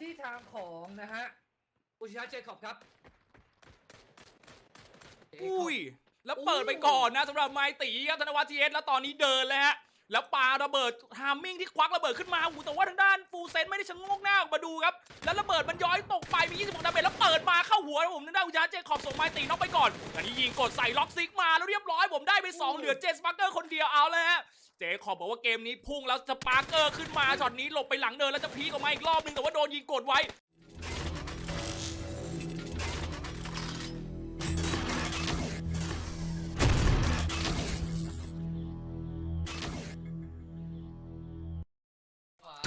ที่ทางของนะฮะอุชิยะเจคอบครับ อุ้ย แล้วเปิดไปก่อนนะสำหรับไมตีครับธนวัฒน์ทีเอสแล้วตอนนี้เดินเลยฮะ แล้วปาระเบิดฮามมิ่งที่ควักระเบิดขึ้นมาอูแต่ว่าทางด้านฟูเซนไม่ได้ชะงกหน้าออกมาดูครับ แล้วระเบิดมันย้อยตกไปมี 26 ดาเมจแล้วเปิดมาเข้าหัวผมทางด้อุจาเจคอบส่งไม้ตีน็อกไปก่อนอันนี้ยิงกดใส่ล็อกซิกมาแล้วเรียบร้อยผมได้ไปสองเหลือเจสปาร์เกอร์คนเดียวเอาเลยฮะเจคอบบอกว่าเกมนี้พุ่งแล้วสปาร์เกอร์ขึ้นมาช็อตนี้หลบไปหลังเดินแล้วจะพีกออกมาอีกรอบนึงแต่ว่าโดนยิงกดไว้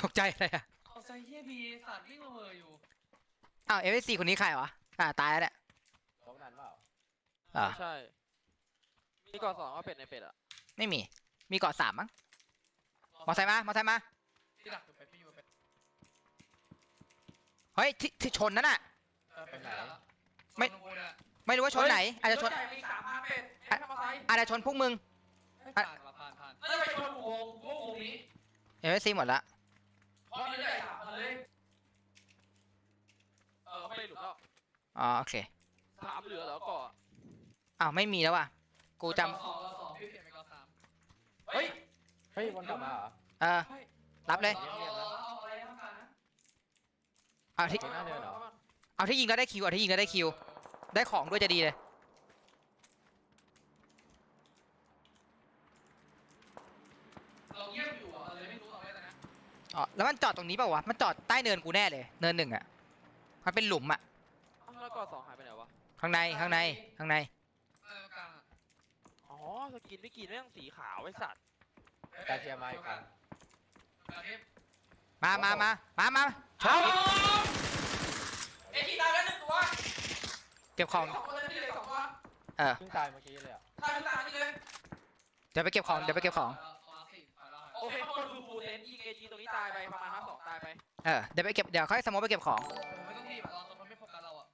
ตกใจอะไรอะเอาใจเฮียบีสัตว์วิ่งมาเมออยู่อ้าวเอฟซีคนนี้ใครวะอ่าตายแล้วเนี่ยลบนั้นเปล่าอ่าใช่ มีก่อนสองว่าเป็ดในเป็ดอะไม่มี มีเกาะสามมั้งมอไซค์มามอไซค์มาที่ดักอยู่ไปพี่อยู่ไปเฮ้ยที่ที่ชนนั่นน่ะ เออไปไหนละไม่ ชนกูเนี่ยไม่รู้ว่าชนไหน อาจจะชน รถใหญ่มีสามพันเป็ดเอ๊ะทำอะไรอาจจะชนพวกมึง ไม่ผ่านว่ะผ่านผ่านเอ้ยไปชนอุโมงค์อุโมงค์นี้ เอฟซีหมดละ เพราะมันใหญ่สามพันเลยเออไม่หลุดแล้วอ๋อโอเคสามเหลือแล้วก่อนอ้าวไม่มีแล้วว่ะ กูจสองสองสองพี่เปลี่ยนไปกอสามเฮ้ยเฮ้ยวนกลับมาเหรอำเออ รับเลย เอาเอาเอาอะไรต้องการนะเอาที่เจอหน้าเดินเหรอเอาที่ยิงแล้วได้คิวเอาที่ยิงแล้วได้คิว ได้ของด้วยจะดีเลย เราเงียบอยู่อะเราเลยไม่รู้เอาไว้แต่นะ อ๋อแล้วมันจอดตรงนี้เปล่าวะ มันจอดใต้เนินกูแน่เลย เนินหนึ่งอะ มันเป็นหลุมอะอ้าวแล้วก่อนสองหายไปไหนวะ ข้างใน ข้างใน ข้างใน เออกลางอะอ๋อสกินไม่กินแม่งสีขาวไอ้สัตว์กาเทียมาอีกครั้งกลางเทปมามามามามาชนเอ็กซ์ตายแล้วหนึ่งตัวเก็บของสองตัวเลยที่เหลือสองตัวเออเพิ่งตายเมื่อกี้เลยอะตายทุกตายนี่เลย เดี๋ยวไปเก็บของ เดี๋ยวไปเก็บของ โอเคข้างบนคือฟูเซนยิงเอจีตรงนี้ตายไปประมาณห้าสองตายไปเออเดี๋ยวไปเก็บเดี๋ยวค่อยสมมติไปเก็บของ ไม่ต้องรีบเราตอนมันไม่โฟกัสเราอะ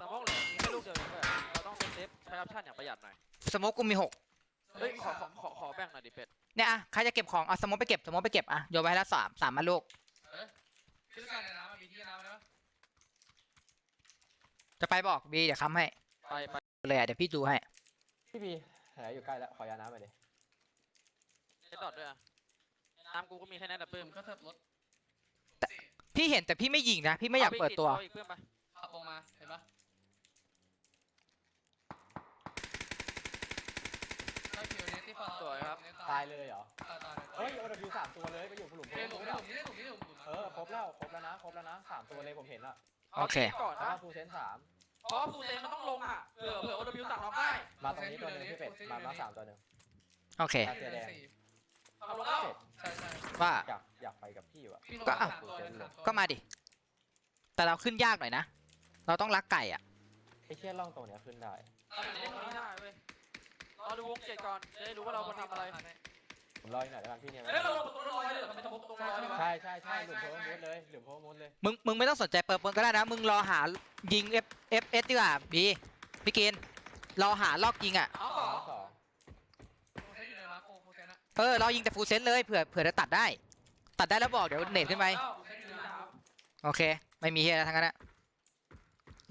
สมองเหลือมีแค่ลูกเดียวเองด้วยเราต้องเป็นเซฟใช้ออปชั่นอย่างประหยัดหน่อยสมมติกูมีหกเฮ้ยขอขอขอขอแบ่งหน่อยดิเป็ดเนี่ยอะใครจะเก็บของเอาสมมติไปเก็บสมมติไปเก็บอะโยนไปให้ละสามสามมาลูกพิธีการในน้ำมันมีที่น้ำนะจะไปบอกบีเดี๋ยวค้ำให้ไปไปเลยอะเดี๋ยวพี่ดูให้พี่บีแหอยู่ใกล้แล้วขอยาน้ำไปดิเล่นดอดด้วยอะ น้ำกูก็มีแค่นั้นแต่ปื้ปืมมก็เถิบรถพี่เห็นแต่พี่ไม่ยิงนะ พี่ไม่อยากเปิดตัว อาอีกปื้มไปขับลงมาเห็นปะได้คิวเนตี้ฟอร์ตายเลยเหรอ ตายตายเฮ้ยโอดบิวสามตัวเลยไปอยู่หลุมเฮ้ยหลุมแล้หลุมนี่หลุมนี่หลุมเออครบแล้วครบแล้วนะครบแล้วนะสามตัวเลยผมเห็นละโอเคาก่อนแล้วนะก็ฟูเซนสามเพราะฟูเซนมันต้องลงอะเผื่อเผื่อโอเดบิวตัดน้องได้มาตรงนี้ตัวหนึงพี่เป็ดมามาสามตัวหนึ่งโอเค ตาเสียแดง เอาลงแล้วใช่ใช่ว่า อยากอยากไปกับพี่ว่ะ พี่ลงก็เอา สามตัวเลยสามตัวก็มาดิ แต่เราขึ้นยากหน่อยนะ เราต้องรักไก่อะไอ้เชี่ยล่องตรงเนี้ยขึ้นได้ เอาเล่นตรงนี้ได้เว้ยรอดูวงเจ็ดก่อนจะได้รู้ว่าเราควรทำอะไรผมรออีกหน่อยแล้วกันพี่เนี่ยเฮ้ยเราลงประตูลอยเลยเหรอทำไมจะมุกตรงลอยเลยวะใช่ใช่ใช่หลุมโพมุดเลยหลุมโพมุดเลย มึง มึงไม่ต้องสนใจเปิดปืนก็ได้นะ มึงรอหายิง F F S ดีกว่าบีพี่กินรอหาลอกยิงอะเอาสสอองงสอง โคเซนอยู่ในมาโคโค เซนอะเออรอยิงแต่ฟูลเซนเลยเผื่อเผื่อจะตัดได้ ตัดได้แล้วบอกเดี๋ยวเนตขึ้นไปโคเซนอยู่ในน้โอเค ไม่มีเฮียอะไรทั้งนั้นอะ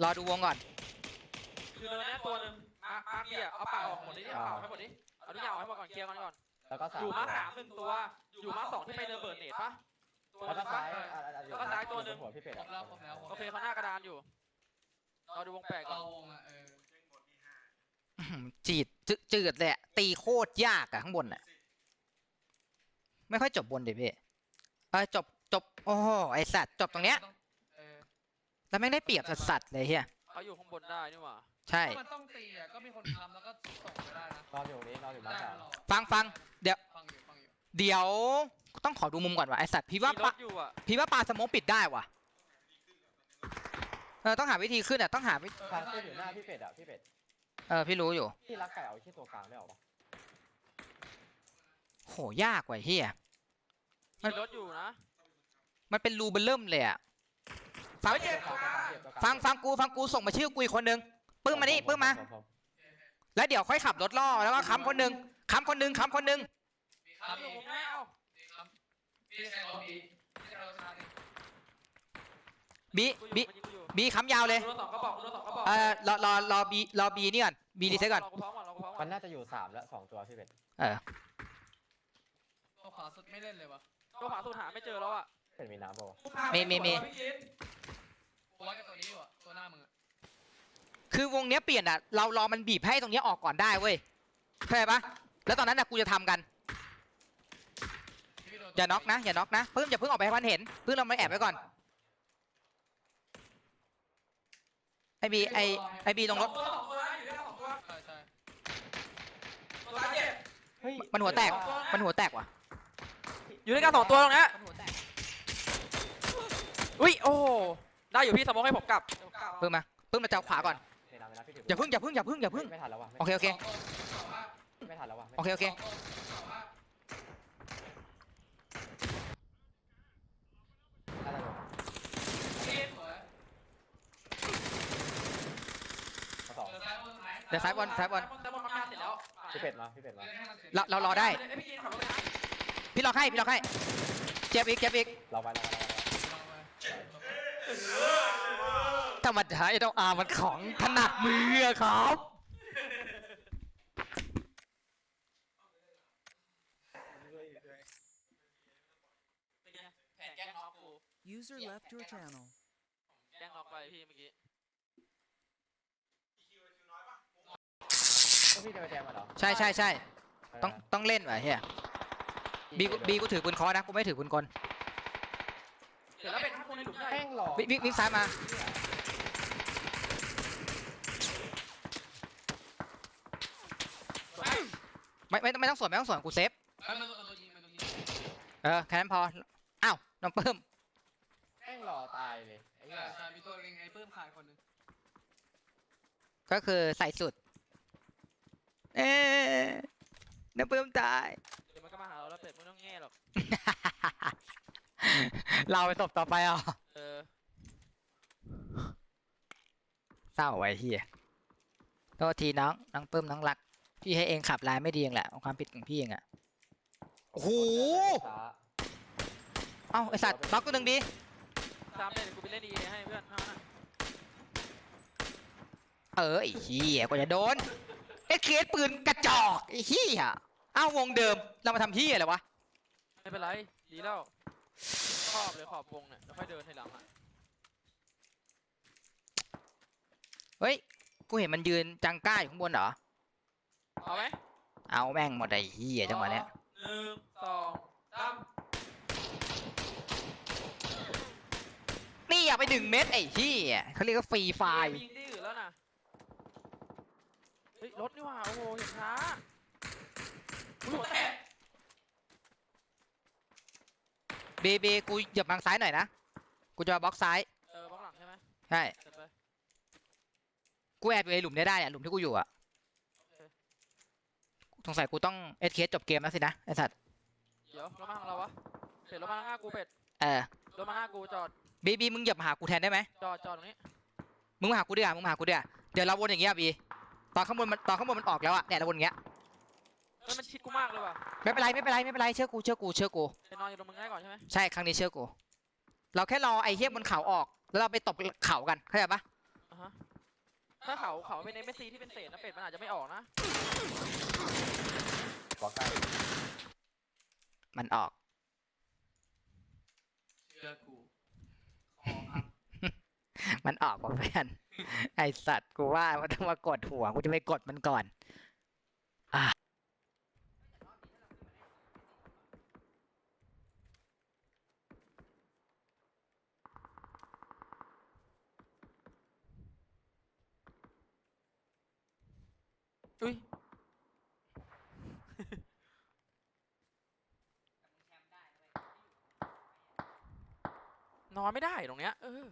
รอดูวงก่อนคือเนินเนี้ยตัวหนึ่งมามาเกียร์เอาปากออกหมดเลยดิเอาปากออกให้หมดดิเอาทุกอย่างออกให้หมดก่อนเคลียร์กันก่อนแล้วก็สามอยู่ตัมาวสามหนึ่งตัว อยู่มาสองที่ไปเนินเบิร์ดเนตปะตัวแล้วนึก็งซ้าปะ ยอะอะอะอยู่แล้วก็ซ้ายตัวหนึ่งบหัวพี่เป็ดำครบแล้วครบแล้วโอเคเขาหน้ากระดานอยู่รอดูวงแปดก่อเรานวงอะเออ อื้อหือจีดจืจืดเลยอะตีโคตรยากอะข้างบนอะ ไม่ค่อยจบบนเดี๋ยวพี่เออจบจบโอ้โหไอสัตว์จบตรงเนี้ยเออแล้วแม่งได้เปรียบสัสๆเลยเฮียเขาอยู่ข้างบนได้นี่หว่าใช่ ถ้ามันต้องตีอะก็มีคนทำแล้วก็ส่งไปได้นะนอนอยู่ตรงนี้นอนอยู่มาได้สามเราฟังฟังเดี๋ยวฟังอยู่ฟังอยู่เดี๋ยวต้องขอดูมุมก่อนว่ะไอสัตว์พี่ว่ามีรปะถอยู่อะพี่ว่าปลาสโมองปิดได้ว่ะเออต้องหาวิธีขึ้นอะต้องหาวิทางขึ้นอยู่หน้าพี่เป็ดอะพี่เป็ดเออพี่รู้อยู่ พี่รักไก่เอาที่ตัวกลางได้หรอปะ โหยากว่ะเฮียมีรถอยู่นะ มันเป็นรูเบลเริ่มเลยอะฟังเฮ้ยเจ็บตัวกลางเจ็บตัวกลางฟังฟังกูฟังกูส่งมาชื่อกูอีกคนนึงปึ้มมานี่ผปึ้มมาผผแล้วเดี๋ยวค่อยขับรถล่อแล้วก็ค้ำคนหนึงค้ำคนหนึงค้ำคนหนึงคครัรับบอยู่ผมไม่เอาครับพี่ใช้รถดีพี่ใช้รถชาดิบีกูบีอยู่มันยิงกูอยู่บีค้ำยาวเลยกูโดนสองกระบอกกูโดนสองกระบอกเออรอรอรอบีรอบีนี่ก่อนบีรีเซ็ตก่อนรอกูพร้อมก่อนรอกูพร้อมก่มัอนนน่าจะอยู่สามแล้วสองตัวพี่เป็ดเออ ตัวขวาสุดไม่เล่นเลยวะตัวขวาสุดหาไม่เจอแล้วอะเป็ดมีน้ำเปล่าวะมีมีมีพี่กินกูวัดกับตัวนี้อยู่อะตัวหน้ามึงอะคือวงเนี้ยเปลี่ยนอะ เรารอมันบีบให้ตรงเนี้ยออกก่อนได้เว้ยเข้าใจปะแล้วตอนนั้นอะกูจะทำกัน ที่พี่โดนตัวอย่าน็อกนะ อย่าน็อกนะเพิ่งอย่าเพิ่งออกไปให้มันเห็นเพิ่งเรามาแอบไว้ก่อน ไอบีไอไอบีตรงรถ ตัวสองตัวนะอยู่ด้วยกันสองตัวใช่ใช่ตัวซ้ายเจ็บเฮ้ยมันหัวแตกเดี๋ยว่ามันหัวแตกว่ะ อยู่ด้วยกันสองตัวตรงเนี้ยมันหัวแตกอุ้ยโอ้โหได้อยู่พี่สมองให้ผมกลับเพิ่งมาเพิ่งมาจับขวาก่อนเดี๋ยวนะเดี๋ยวนะพี่ถืออย่าเพิ่งอย่าเพิ่งอย่าเพิ่งอย่าเพิ่งไม่ทันแล้ววะไม่โอเคโอเคสองตัวสองมากไม่ทันแล้ววะไม่โอเคโอเคสองตัวสองมากน่าจะโดนพี่สวยมาสองเจอซ้ายบนซ้ายเดี๋ยวซ้ายบอลซ้ายบอลซ้ายบอลมาเสร็จแล้วพี่เป็ดมาพี่เป็ดมาเล่นให้มันเสร็จเราเรารอได้เอ้ย พี่กินขับรถเลยนะพี่ล็อกให้ พี่ล็อกให้ เจ็บอีก เจ็บอีก เราไปเราไปเราไปลองไปธรรมดาไอ้ต้องอามันของถนัดมืออะครับเป็นไงแผนแกล้งน็อกกู User left your channel. แกล้งน็อกไปพี่เมื่อกี้เอ้ยพี่จะไปแจมมาเหรอใช่ใช่ใช่ไปต้องนะต้องเล่นว่ะเฮีย บีกูบีกูถือปืนเคอนะกูไม่ถือปืนกลเดี๋ยวแล้วเป็นทั้งคนในหลุมได้แม่งหลอกวิ่งวิ่งวิ่งซ้ายมาไม่ไม่ไม่ต้องสวนไม่ต้องสวนกูเซฟเอ้ยมันตัวมันตัวยิงมันตัวยิงเออแค่นั้นพออ้าวน้องเพิ่มแม่งหล่อตายเลยไอ้เหี้ใช่ยใช่มีตัวเองไอ้ปื้มขาดคนหนึงก็คือใส่สุด เอ๊ะน้องเพิ่มตายเดี๋ยว มันก็มาหาเราแล้วเป็ดไม่ต้องแง่หรอก เราไปศพต่อไปอะเออ เศร้าไว้เฮียโทษทีน้อง น้องเพิ่มน้องรัก พี่ให้เองขับลายไม่ดีเองแหละความผิดของพี่เองอะโอ้โหช้าเอ้าไอสัตว์น็อกตัวหนึ่งดีตามเลยเดี๋ยวกูไปเล่นดีให้เพื่อนเท่านั้นนะเออไอ้เหี้ยกว่าจะโดนไอ้เคสปืนกระจอกไอ้เหี้ยเอ้าวงเดิมเรามาทำเหี้ยอะไรวะไม่เป็นไรดีแล้วขอบเลยขอบวงเนี่ยแล้วค่อยเดินให้หลังอะเฮ้ยกูเห็นมันยืนจังก้าอยู่ข้างบนเหรอเอาไหมเอาแม่งหมดไอ้เหี้ยจังหวะเนี้ยหนึ่งสองสามนี่อย่าไปดึงเม็ดไอ้เหี้ยเขาเรียกว่าฟรีไฟล์ยิงที่อื่นแล้วนะเฮ้ยรถนี่หว่าโอ้โหเห็นช้าอุ๊ย หัวแตกเบเบกูเหยียบทางซ้ายหน่อยนะ กูจะมาบล็อกซ้าย เออบล็อกหลังใช่ไหมใช่ เสร็จไปกูแอบอยู่ในหลุมเนี้ยได้เนี่ยหลุมที่กูอยู่อะสงสัยกูต้องเอสเคสจบเกมแล้วสินะไอสัตว์เดี๋ยวรถมาทางเราวะเป็ดรถมาทางหน้ากูเป็ดเออรถมาหน้ากูจอดบีบีมึงเหยียบมาหากูแทนได้ไหมจอดจอดตรงนี้มึงมาหากูดิอะมึงมาหากูดิอะเดี๋ยวเราวนอย่างเงี้ยบีตอนข้างบนมันตอนข้างบนมันออกแล้วอะเนี่ยเราวนอย่างเงี้ย เฮ้ยมันชิดกูมากเลยว่ะไม่เป็นไรไม่เป็นไรไม่เป็นไรเชื่อกูเชื่อกูเชื่อกูไปนอนอยู่ตรงมึงได้ก่อนใช่ไหมใช่ครั้งนี้เชื่อกู เราแค่รอไอ้เฮียบนเขาออก แล้วเราไปตบเขากันเข้าใจปะอะฮะถ้าเขาเขาเป็นเอ็มเอซีที่เป็นเศษนะเป็ดมันอาจจะไม่ออกนะบล็อกใกล้มันออก เชื่อกูคอพังมันออกว่ะเพื่อนไอสัตว์กูว่ามันต้องมากดหัวกูจะไปกดมันก่อน อะ อุ้ยนอนไม่ได้ตรงเนี้ย เออ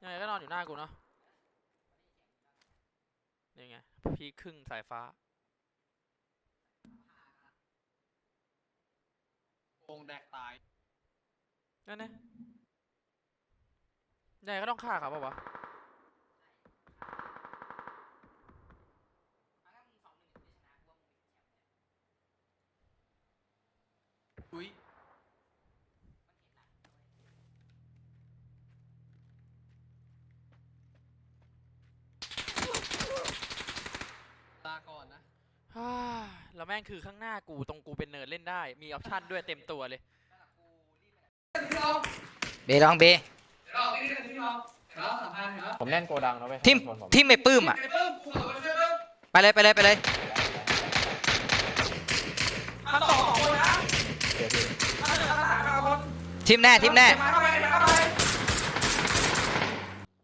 ยังไงก็นอนอยู่หน้ากูเนาะนี่ไง พี่ครึ่งสายฟ้าวงแดกตาย นั่นเนี่ยยังไงก็ต้องฆ่าเขาเปล่าวะ อุ้ยตาก่อนนะฮ่าแล้วแม่งคือข้างหน้ากูตรงกูเป็นเนิร์ดเล่นได้ มีออปชั่นด้วยเต็มตัวเลยเบลองเบผมแน่นโกดังนะเว้ยทิมทิมไม่ปื้มอะ ไปเลยไปเลยไปเลย ข้อคน ทิมแน่ทิมแน่ มาเข้าไปมาเข้าไป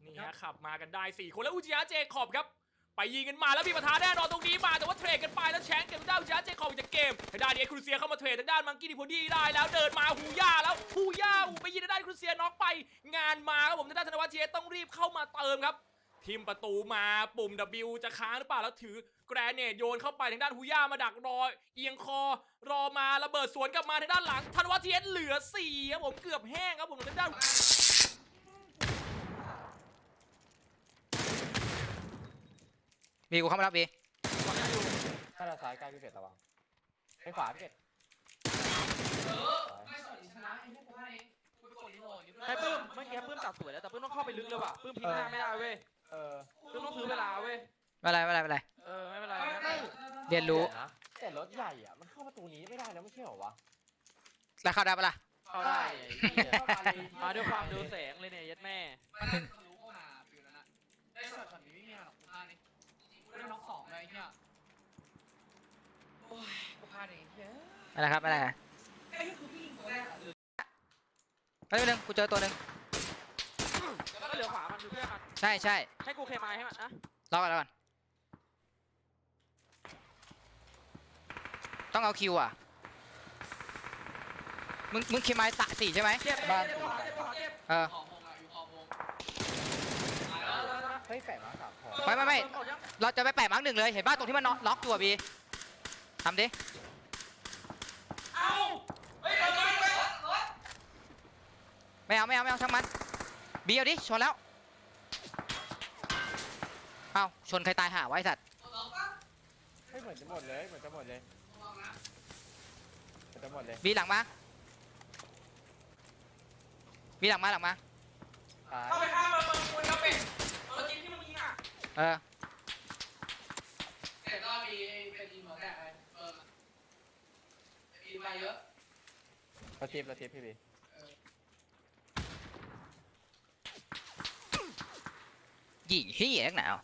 นี่ฮะขับมากันได้4คนแล้วอุจิยะเจคอบครับ ไปยิงกันมาแล้วมีปัญหาแน่นอนตรงนี้มาแต่ว่าเทรดกันไปแล้วแชงเก็บด้านอุจิยะเจคอบออกจากเกมทางด้านเอครูเซียเข้ามาเทรดทางด้านมังกี้ดิโพดี้ได้แล้วเดินมาฮูย่าแล้วฮูย่าอูไปยิงทางด้านครูเซียน็อกไป งานมาครับผมทางด้านธนวัฒน์เจต้องรีบเข้ามาเติมครับ ทีมประตูมาปุ่ม W จะค้างหรือเปล่าแล้วถือแกรเนตโยนเข้าไปทางด้านฮูย่ามาดักรอ เอียงคอรอมาระเบิดสวนกลับมาทางด้านหลังธนวัฒน์เจเหลือสี่ครับผมเกือบแห้งครับผมทางด้านบีกูเข้ามารับบีถ้าเราซ้ายใกล้พี่เป็ดระวังไปขวาพี่เป็ดเออไม่สนชนะไอ้พวกกูให้กูไปกดรีโหลดนี่เพื่อไอ้ปื้มเมื่อกี้ปื้มตัดสวยแล้วแต่ปื้มต้องเข้าไปลึกเลยว่ะปื้มพลิกหน้าไม่ได้เว้ย เออปื้มต้องซื้อเวลาเว้ย ไม่เป็นไรไม่เป็นไรไม่เป็นไร เออไม่เป็นไรไม่นะเรียนรู้ แต่นะแต่รถใหญ่อะมันเข้าประตูนี้ไม่ได้แล้วไม่ใช่เหรอวะ แล้วเข้าได้ปะล่ะ เข้าได้ไอ้เหี้ยมาด้วยความดูแสงเลยเนี่ยยัดแม่ไม่ได้ทะลุเข้ามาฟิวนั้นอะได้ช็อตช็อตนี้ไม่มีหรอกกูพลาดนี่กูได้น็อกสองเลยไอ้เหี้ยโอ้ยกูพลาดเองเฮ้ยไม่เป็นไรครับไม่เป็นไรไอ้นี่คือผู้หญิงตัวแรกอะหรือไปนิดนึงกูเจอตัวหนึ่งแล้ว ก็เหลือขวามันอยู่เพื่อนมันใช่ใช่ให้กูเคมายให้มันนะรอก่อนรอก่อนต้องเอาคิวอะมึงมึงคิดไม้สะสี่ใช่ไหมเจ็บบ้านเจ็บขวาเจ็บขวาเจ็บเออขอบวงอะอยู่ขอบวงตายแล้วเฮ้ยแปะมาสามพอไม่ไม่ไม่เราจะไปแปะมาร์กหนึ่งเลยเห็นป่ะตรงที่มันล็อกอยู่อะบีทำดิเอ้าเฮ้ยรถรถรถรถไม่เอาไม่เอาไม่เอาช่างมัน บีเอาดิชนแล้วเอ้าชนใครตายห่าไวะไอ้สัตว์รถปะเฮ้ยเหมือนจะหมดเลยเหมือนจะหมดเลยระวังนะเหมือนจะหมดเลยบีหลังมาบีหลังมาหลังมาตายเข้าไปข้ามมาเมืองคุยกับเป็ดรถจริงที่มึงยิงอะเออเดี๋ยวก็มีเป็นทีมหัวแตกไปเปิดอะมีมาเยอะรถทิปรถทิปพี่บี ยิงเฮียนักหนาว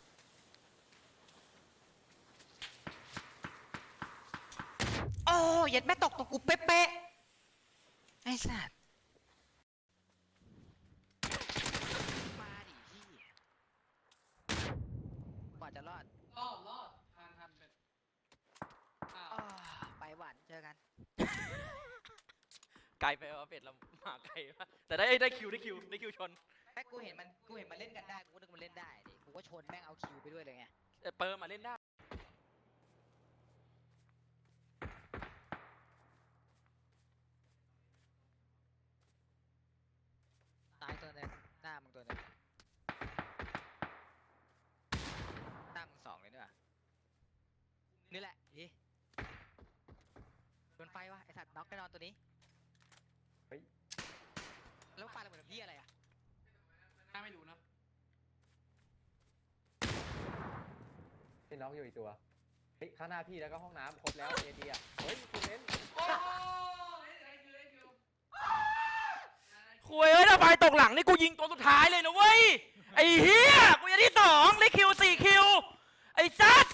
โอ้เย็ดแม่ตกตรงกูเป๊ะๆไอ้สัตว์มาดิเฮียกว่าจะรอดรอดรอดทันทันเป็นอ้าวอ้อไปหวานเจอกัน ไกลไปว่าเป็ดเราหมาไกลมากแต่ได้ได้คิวได้คิวได้คิวชน กูเห็นมันกูเห็นมันเล่นกันได้กูก็นึกมันเล่นได้ดิกูก็ชนแม่งเอาคิวไปด้วยเลยไงเออเปิร์มาเล่นได้ ตายตัวหนึงหน้ามึงตัวหนึงหน้ามึงสองเลยเนี่ยนี่แหละดิโดนไฟวะไอสัตว์น็อกแน่นอนตัวนี้เฮ้ย แล้วปาระเบิดพี่อะไรอะ น่าไม่รู้นะ พี่ น้องอยู่อีกตัวเฮ้ยข้างหน้าพี่แล้วก็ห้องน้ำครบแล้วเอดีอะเฮ้ยคุณเล่นโอ้เล่นอะไรคิวเล่นคิวคุยเอ้ยถ้าไฟตกหลังนี่กูยิงตัวสุดท้ายเลยนะเว้ย ไอ้เหี้ยกูยังที่สองได้คิวสี่คิว ไอ้ซัด